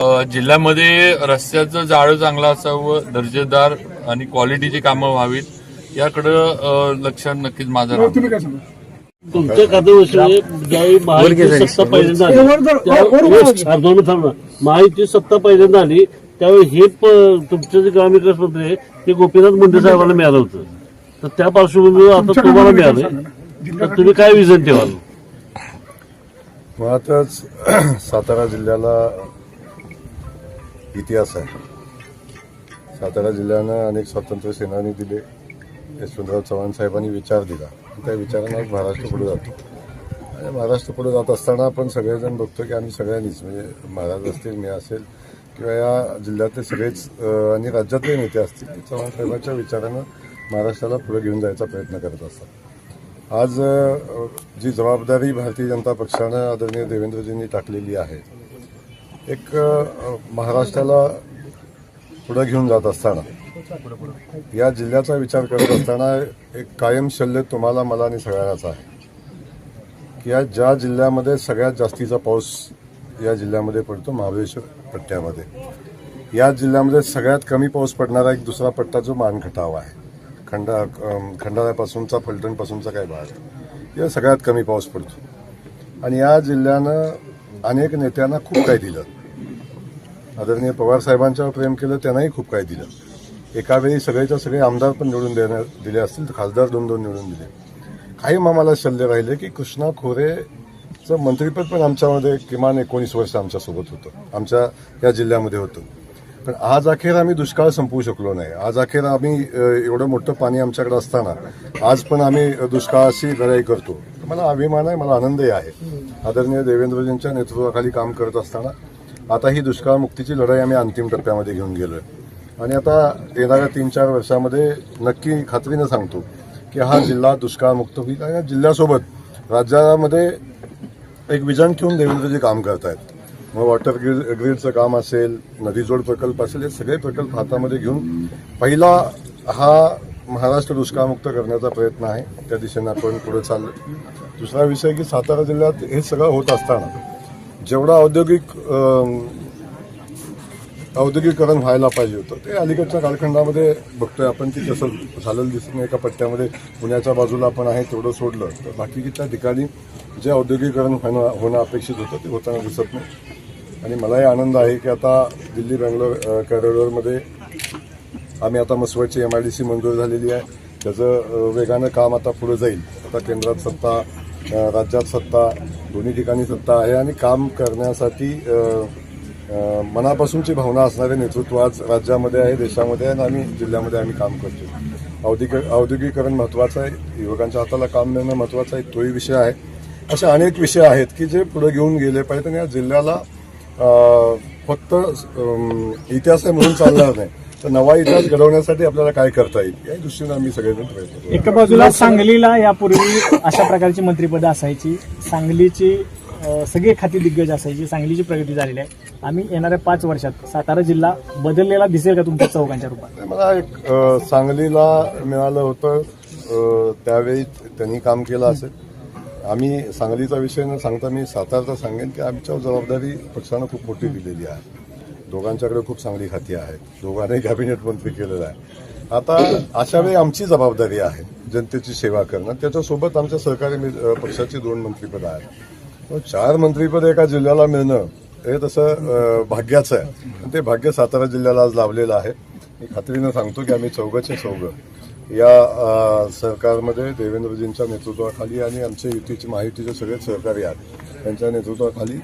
जिल्ह्यामध्ये रस्त्याचं जाळं चांगलं असावं दर्जेदार आणि क्वालिटीची कामं व्हावीत याकडं लक्ष नक्कीच माझं राहतं तुम्ही काय सांगा तुमच्या खात्याविषयी ज्यावेळी महायुती सत्ता पहिल्यांदा आली. हा, दोन मिनिट थांब ना. महायुती सत्ता पहिल्यांदा आली त्यावेळी हे तुमचं जे ग्रामविकास मंत्री आहे ते गोपीनाथ मुंडे साहेबांना मिळालं होतं. तर त्या पार्श्वभूमीवर आता तुम्हाला ना. तर तुम्ही काय विजन ठेवाल? मुळातच सातारा जिल्ह्याला इतिहास आहे. सातारा जिल्ह्यानं अनेक स्वातंत्र्य सेनानी दिले. यशवंतराव चव्हाण साहेबांनी विचार दिला. त्या विचारांना महाराष्ट्र पुढे जातो. आणि महाराष्ट्र पुढे जात असताना आपण सगळेजण बघतो की आम्ही सगळ्यांनीच म्हणजे महाराज असतील मी असेल किंवा या जिल्ह्यातले सगळेच आणि राज्यातले नेते असतील चव्हाण साहेबांच्या विचारानं महाराष्ट्राला पुढे घेऊन जायचा प्रयत्न करत असतात. आज जी जबाबदारी भारतीय जनता पक्षानं आदरणीय देवेंद्रजींनी टाकलेली आहे एक महाराष्ट्राला पुढे घेऊन जात असताना या जिल्ह्याचा विचार करत असताना एक कायम शल्य तुम्हाला मला आणि सगळ्यांनाच आहे. की या ज्या जिल्ह्यामध्ये सगळ्यात जास्तीचा पाऊस या जिल्ह्यामध्ये पडतो महाबळेश्वर पट्ट्यामध्ये. या जिल्ह्यामध्ये सगळ्यात कमी पाऊस पडणारा एक दुसरा पट्टा जो मानखटाव आहे. खंडा खंडाऱ्यापासूनचा खंडाळ्यापासूनचा फलटणपासूनचा काही भाग. या सगळ्यात कमी पाऊस पडतो. आणि या जिल्ह्यानं अनेक नेत्यांना खूप काही दिलं. आदरणीय पवार साहेबांच्यावर प्रेम केलं त्यांनाही खूप काही दिलं. एका वेळी सगळेच्या सगळे आमदार पण निवडून देण्यात दिले असतील तर खासदार दोन दोन निवडून दिले. काही मामाला शल्य राहिले की कृष्णा खोरेचं मंत्रीपद पण आमच्यामध्ये किमान एकोणीस वर्ष आमच्यासोबत होतं. आमच्या या जिल्ह्यामध्ये होतं. पण आज अखेर आम्ही दुष्काळ संपवू शकलो नाही. आज अखेर आम्ही एवढं मोठं पाणी आमच्याकडे असताना आज पण आम्ही दुष्काळाशी लढाई करतो. मला अभिमान आहे मला आनंदही आहे. आदरणीय देवेंद्रजींच्या नेतृत्वाखाली काम करत असताना आता ही दुष्काळमुक्तीची लढाई आम्ही अंतिम टप्प्यामध्ये घेऊन गेलो आहे आणि आता येणाऱ्या तीन चार वर्षामध्ये नक्की खात्रीनं सांगतो की हा जिल्हा दुष्काळमुक्त होईल आणि या जिल्ह्यासोबत राज्यामध्ये एक विजन ठेवून देवेंद्रजी काम करतायत. मग वॉटर ग्रीड ग्रीडचं काम असेल नदीजोड प्रकल्प असेल हे सगळे प्रकल्प हातामध्ये घेऊन पहिला हा महाराष्ट्र दुष्काळमुक्त करण्याचा प्रयत्न आहे. त्या दिशेने आपण पुढे चाललो दुसरा विषय की सातारा जिल्ह्यात हे सगळं होत असताना जेवढा औद्योगिक औद्योगिकरण व्हायला पाहिजे होतं ते अलीकडच्या कालखंडामध्ये बघतोय आपण की कसं झालेलं दिसत नाही. एका पट्ट्यामध्ये पुण्याच्या बाजूला आपण आहे तेवढं सोडलं. तर बाकीच्या ठिकाणी जे औद्योगिकरण होणं होणं अपेक्षित होतं ते होताना दिसत नाही. आणि मलाही आनंद आहे की आता दिल्ली बँगलोर कॉरिडॉरमध्ये आम्ही आता मसवडची एम आय डी सी मंजूर झालेली आहे. त्याचं वेगानं काम आता पुढे जाईल. आता केंद्रात सत्ता राज्यात सत्ता दोन्ही ठिकाणी सत्ता आहे आणि काम करण्यासाठी मनापासूनची भावना असणारे नेतृत्व आज राज्यामध्ये आहे देशामध्ये आहे आणि आम्ही जिल्ह्यामध्ये आम्ही काम करतो औद्योगिक औद्योगिकरण महत्त्वाचं आहे युवकांच्या हाताला काम मिळणं महत्त्वाचं आहे तोही विषय आहे. असे अनेक विषय आहेत की जे पुढे घेऊन गेले पाहिजे आणि या जिल्ह्याला फक्त इतिहास आहे म्हणून चालणार नाही. तर नवा इतिहास घडवण्यासाठी आपल्याला काय करता येईल? या दृष्टीने आम्ही सगळेजण प्रयत्न करू. एका बाजूला सांगलीला यापूर्वी अशा प्रकारची मंत्रिपदं असायची. सांगलीची सगळी खाती दिग्गज असायची. सांगलीची प्रगती झालेली आहे. आम्ही येणाऱ्या पाच वर्षात सातारा जिल्हा बदललेला दिसेल का तुमच्या चौघांच्या रूपात? मला एक सांगलीला मिळालं होतं. त्यावेळी त्यांनी काम केलं असेल. आम्ही सांगलीचा विषय न सांगता मी सातारचा सांगेन की आमच्यावर जबाबदारी पक्षानं खूप मोठी दिलेली आहे. दोघांच्याकडे खूप चांगली खाती आहेत दोघांनाही कॅबिनेट मंत्री केलेलं आहे. आता अशा वेळी आमची जबाबदारी आहे जनतेची सेवा करणं. त्याच्यासोबत आमच्या सहकारी पक्षाची दोन मंत्रीपद आहेत. मग चार मंत्रीपद एका जिल्ह्याला मिळणं हे तसं भाग्याचं आहे. आणि ते भाग्य सातारा जिल्ह्याला आज लाभलेलं आहे. मी खात्रीनं सांगतो की आम्ही चौघचे चौघं. या सरकारमध्ये देवेंद्रजींच्या नेतृत्वाखाली आणि आमच्या युतीचे महायुतीचे सगळे सहकारी आहेत. त्यांच्या नेतृत्वाखाली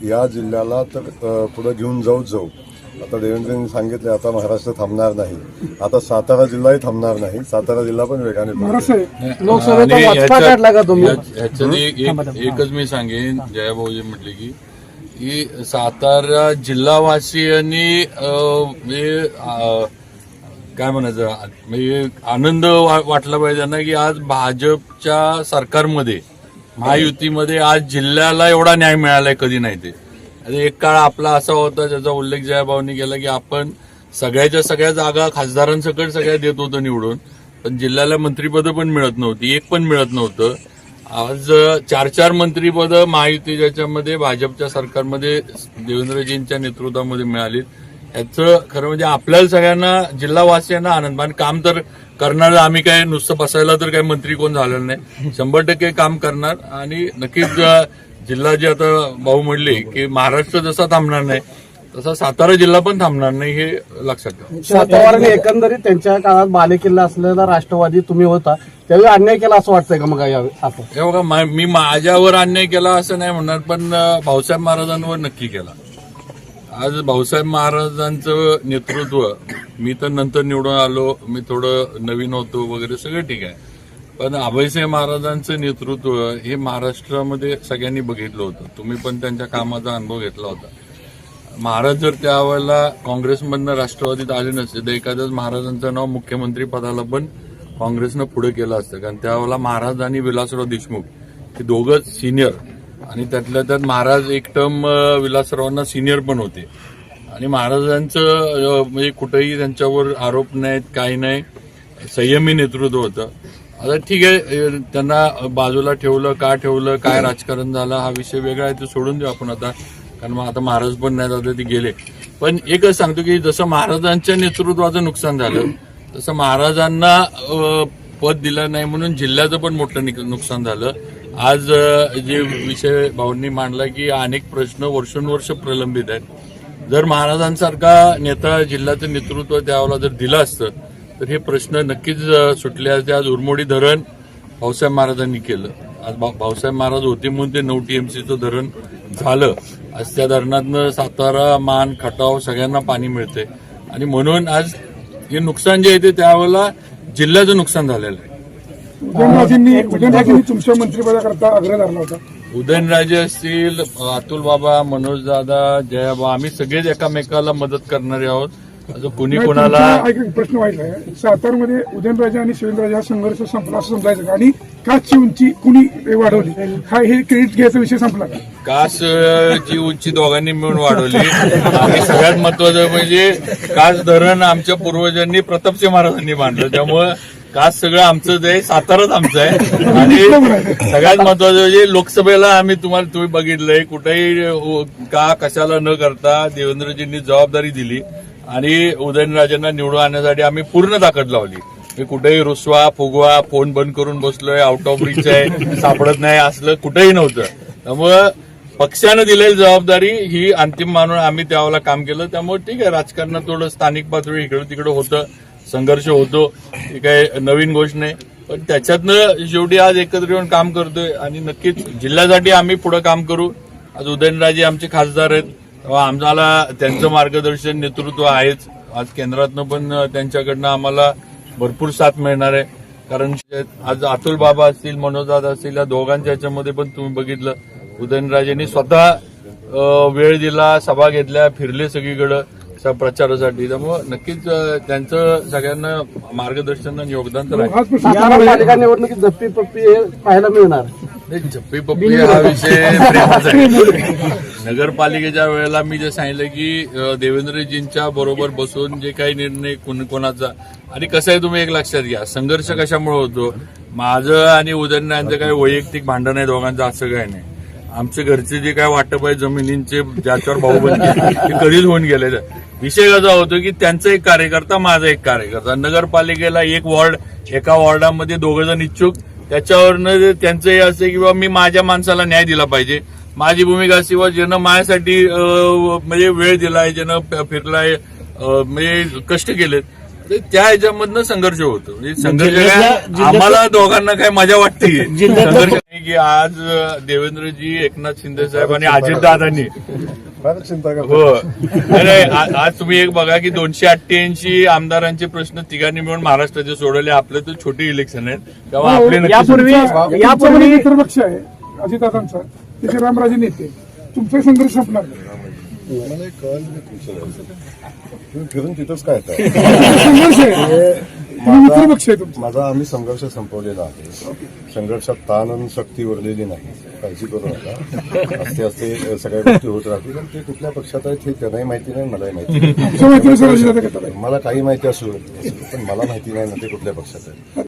या जिल्ह्याला तर पुढे घेऊन जाऊच जाऊ. आता देवेंद्रजींनी सांगितले आता महाराष्ट्र थांबणार नाही. आता सातारा जिल्हाही थांबणार नाही. सातारा जिल्हा पण वेगाने एकच मी सांगेन जयाभाऊजी म्हटले की की सातारा जिल्हावासियांनी म्हणजे काय म्हणायचं म्हणजे आनंद वा- वाटला पाहिजे त्यांना की आज भाजपच्या सरकारमध्ये महायुतीमध्ये आज जिल्ह्याला एवढा न्याय मिळालाय कधी नाही ते. एक काळ आपला असा होता ज्याचा उल्लेख जयाभाऊनी केला की आपण सगळ्याच्या सगळ्या जागा खासदारांसकट सगळ्या देत होतो निवडून पण जिल्ह्याला मंत्रिपदं पण मिळत नव्हती एक पण मिळत नव्हतं. आज चार चार मंत्रीपद महायुती ज्याच्यामध्ये भाजपच्या सरकारमध्ये देवेंद्रजींच्या नेतृत्वामध्ये मिळाली याचं खरं म्हणजे आपल्याला सगळ्यांना जिल्हावासियांना आनंद. आणि काम तर करणार आम्ही काय नुसतं बसायला तर काही मंत्री कोण झालेलं नाही. शंभर टक्के काम करणार. आणि नक्कीच जिल्हा जे आता भाऊ म्हणले की महाराष्ट्र जसा थांबणार नाही तसा सातारा जिल्हा पण थांबणार नाही हे लक्षात ठेवा. पवारांनी एकंदरीत त्यांच्या काळात बालेकिल्ला असलेला राष्ट्रवादी तुम्ही होता त्यावेळी अन्याय केला असं वाटतंय का मग हे बघा मा- माझ्यावर अन्याय केला असं नाही म्हणणार पण भाऊसाहेब महाराजांवर नक्की केला. आज भाऊसाहेब महाराजांचं नेतृत्व मी तर नंतर निवडून आलो मी थोडं नवीन होतो वगैरे सगळं ठीक आहे. पण अभयसाहेब महाराजांचं नेतृत्व हे महाराष्ट्रामध्ये सगळ्यांनी बघितलं होतं. तुम्ही पण त्यांच्या कामाचा अनुभव घेतला होता. महाराज जर त्यावेळेला काँग्रेसमधनं राष्ट्रवादीत आले नसते तर एखाद्याच महाराजांचं नाव मुख्यमंत्री पदाला पण काँग्रेसनं पुढे केलं असतं. कारण त्यावेळेला महाराज आणि विलासराव देशमुख हे दोघंच सिनियर आणि त्यातल्या त्यात महाराज एक टर्म विलासरावांना सिनियर पण होते. आणि महाराजांचं म्हणजे कुठेही त्यांच्यावर आरोप नाहीत काही नाही. संयमी नेतृत्व होतं. आता ठीक आहे त्यांना बाजूला ठेवलं का ठेवलं काय राजकारण झालं हा विषय वेगळा आहे ते सोडून देऊ आपण आता. कारण मग आता महाराज पण नाही आता ते गेले. पण एकच सांगतो की जसं महाराजांच्या नेतृत्वाचं नुकसान झालं तसं महाराजांना पद दिलं नाही म्हणून जिल्ह्याचं पण मोठं निक- नुकसान झालं. आज जे विषय भाऊंनी मांडला की अनेक प्रश्न वर्षानुवर्ष प्रलंबित आहेत. जर महाराजांसारखा नेता जिल्ह्याचं नेतृत्व त्यावेळेला जर दिलं असतं तर हे प्रश्न नक्कीच सुटले असते. आज उरमोडी धरण भाऊसाहेब महाराजांनी केलं. आज भाऊसाहेब महाराज होते म्हणून ते नऊ टी एम सीचं धरण झालं. आज त्या धरणातनं सातारा मान खटाव सगळ्यांना पाणी मिळते आणि म्हणून आज हे नुकसान जे आहे ते त्यावेळेला जिल्ह्याचं नुकसान झालेलं आहे. उदयनराजेंनी उदयनराजेंनी तुमच्या मंत्रिपदाकरता आग्रह धरला होता. उदयनराजे असतील अतुल बाबा मनोज दादा जयाबा आम्ही सगळेच एकामेकाला मदत करणारे आहोत. कुणी कोणाला प्रश्न व्हायचा आहे. सातारमध्ये उदयनराजे आणि शिवेंद्रराजे हा संघर्ष संपला असं समजायचं का? आणि काचची उंची कुणी वाढवली? हा हे क्रेडिट घ्यायचा विषय संपला का? कास अं, ची उंची दोघांनी मिळून वाढवली. आणि सगळ्यात महत्वाचं म्हणजे कास धरण आमच्या पूर्वजांनी प्रतापसिंह महाराजांनी बांधलं. त्यामुळं का सगळं आमचंच आहे साताराच आमचं आहे. आणि सगळ्यात महत्वाचं म्हणजे लोकसभेला आम्ही तुम्हाला तुम्ही बघितलंय कुठेही का कशाला न करता देवेंद्रजींनी जबाबदारी दिली आणि उदयनराजांना निवडून आणण्यासाठी आम्ही पूर्ण ताकद लावली. मी कुठेही रुसवा फुगवा फोन बंद करून बसलोय आउट ऑफ रिच आहे सापडत नाही असलं कुठेही नव्हतं. त्यामुळं पक्षानं दिलेली जबाबदारी ही अंतिम मानून आम्ही त्यावेळेला काम केलं. त्यामुळे ठीक आहे राजकारणात थोडं स्थानिक पातळी इकडं तिकडं होतं. संघर्ष होतो ही काही नवीन गोष्ट नाही पण त्याच्यातनं शेवटी आज एकत्र येऊन काम करतोय आणि नक्कीच जिल्ह्यासाठी आम्ही पुढे काम करू. आज उदयनराजे आमचे खासदार आहेत. तेव्हा आम्हाला त्यांचं मार्गदर्शन नेतृत्व आहेच. आज केंद्रातनं पण त्यांच्याकडनं आम्हाला भरपूर साथ मिळणार आहे. कारण आज अतुल बाबा असतील मनोजाद असतील या दोघांच्या याच्यामध्ये पण तुम्ही बघितलं. उदयनराजेंनी स्वतः वेळ दिला सभा घेतल्या फिरले सगळीकडं. प्रचारासाठी. त्यामुळं नक्कीच त्यांचं सगळ्यांना मार्गदर्शन आणि योगदान तर आहे. निवडणुकीत झप्पी पप्पी हे पाहायला मिळणार. नाही, झप्पी पप्पी हा विषय प्रेमाचा आहे. नगरपालिकेच्या वेळेला मी जे सांगितलं की अं, देवेंद्रजींच्या बरोबर बसून जे काही निर्णय कोण कोणाचा आणि कसं आहे तुम्ही एक लक्षात घ्या संघर्ष कशामुळे होतो? माझं आणि उदयनराजांचं काही वैयक्तिक भांडण आहे दोघांचं असं काही नाही. आमचे घरचे जे काय वाटप आहे जमिनींचे ज्याच्यावर भाऊबंदी ते कधीच होऊन गेले विषय कसा होतो की त्यांचा एक कार्यकर्ता माझा एक कार्यकर्ता. नगरपालिकेला एक वॉर्ड एका वॉर्डामध्ये दोघ जण इच्छुक. त्याच्यावरनं त्यांचं हे असं की बाबा मी माझ्या माणसाला न्याय दिला पाहिजे. माझी भूमिका अशी व ज्यानं माझ्यासाठी म्हणजे वेळ दिलाय ज्यानं फिरलाय म्हणजे कष्ट केलेत. त्या ह्याच्यामधनं संघर्ष होतो म्हणजे संघर्ष काय आम्हाला दोघांना काय मजा वाटते संघर्ष नाही की आज देवेंद्रजी एकनाथ शिंदे साहेब आणि अजितदादांनी हो आ- आज तुम्ही एक बघा की दोनशे अठ्ठ्याऐंशी आमदारांचे प्रश्न तिघांनी मिळून महाराष्ट्राचे सोडवले आपले तर छोटे इलेक्शन आहेत तेव्हा आपले यापूर्वी यापूर्वी यापूर्वी मित्र पक्ष आहे अजितदादांचा त्याचे रामराजे नेते तुमचा संघर्ष संपणार नाही. मला एक कळलं नाही तुमचं तुम्ही फिरून तिथंच काय तुमचा. माझा आम्ही संघर्ष संपवलेला आहे. संघर्षात ताण आणि शक्ती उरलेली नाही. काळजी करू नका. असते असते सगळ्या गोष्टी होत राहतील. आणि ते कुठल्या पक्षात आहेत हे त्यांनाही माहिती नाही मलाही माहिती नाही. मला काही माहिती असू पण मला माहिती नाही ना ते कुठल्या पक्षात आहे